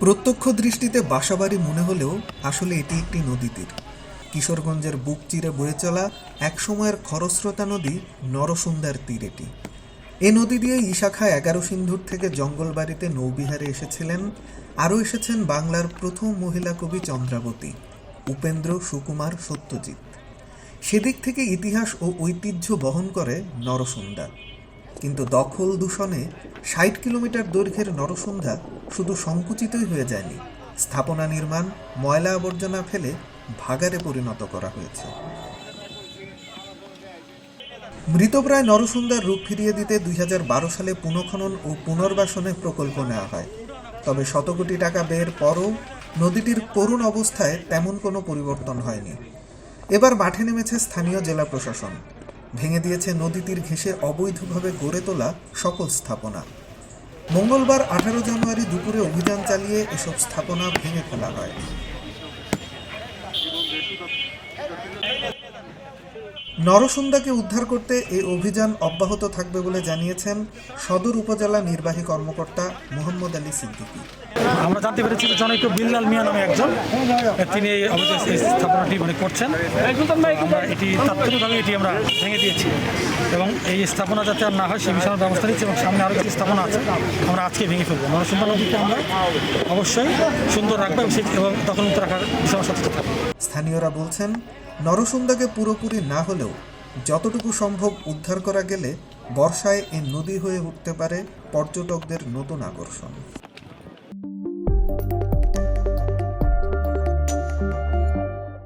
প্রত্যক্ষ দৃষ্টিতে বাসাবাড়ি মনে হলেও আসলে এটি একটি নদী তীর কিশোরগঞ্জের বুক চিরে বয়ে চলা একসময়ের খরস্রোতা নদী নরসুন্দার তীর এটি। এ নদী দিয়ে ইশাখা এগারো সিন্ধুর থেকে জঙ্গলবাড়িতে নৌবিহারে এসেছিলেন, আরও এসেছেন বাংলার প্রথম মহিলা কবি চন্দ্রাবতী, উপেন্দ্র সুকুমার সত্যজিৎ। সেদিক থেকে ইতিহাস ও ঐতিহ্য বহন করে নরসুন্দা। কিন্তু দখল দূষণে ষাট কিলোমিটার দৈর্ঘ্যের নরসুন্ধা শুধু সংকুচিতই হয়ে যায়নি। স্থাপনা নির্মাণ, ময়লা আবর্জনা ফেলে ভাগারে পরিণত করা হয়েছে। মৃতপ্রায় নরসুন্দার রূপ ফিরিয়ে দিতে দুই সালে পুনঃখনন ও পুনর্বাসনের প্রকল্প নেওয়া হয়। তবে শত কোটি টাকা ব্যয়ের পরও নদীটির করুণ অবস্থায় তেমন কোনো পরিবর্তন হয়নি। এবার মাঠে নেমেছে স্থানীয় জেলা প্রশাসন। ভেঙে দিয়েছে নদী তীর ঘেঁষে অবৈধভাবে গড়ে তোলা সকল স্থাপনা। মঙ্গলবার আঠারো জানুয়ারি দুপুরে অভিযান চালিয়ে এসব স্থাপনা ভেঙে ফেলা হয়। নরসুন্দাকে উদ্ধার করতে এই অভিযান অব্যাহত থাকবে বলে জানিয়েছেন সদর উপজেলা নির্বাহী কর্মকর্তা মোহাম্মদ আলী সিদ্দিকী। আমরা জানতে পেরেছি যে জনৈক বিল্লাল মিয়া নামে একজন। তিনি অবৈধ এই স্থাপনাটি মানে করছেন। আমরা এটি তাৎক্ষণিকভাবে এটি আমরা ভেঙে দিয়েছি। এবং এই স্থাপনা যাতে আর না হয় সেই বিষয়ে ব্যবস্থা নিচ্ছি এবং সামনে আরও কিছু স্থাপনা আছে, আমরা আজকে ভেঙে ফেলব। নরসিংহ নদীকে আমরা অবশ্যই সুন্দর রাখব এবং সেই- এবং রাখার বিষয়ে সচেতন থাকব। স্থানীয়রা বলছেন নরসুন্দাকে পুরোপুরি না হলেও যতটুকু সম্ভব উদ্ধার করা গেলে বর্ষায় এ নদী হয়ে উঠতে পারে পর্যটকদের নতুন আকর্ষণ।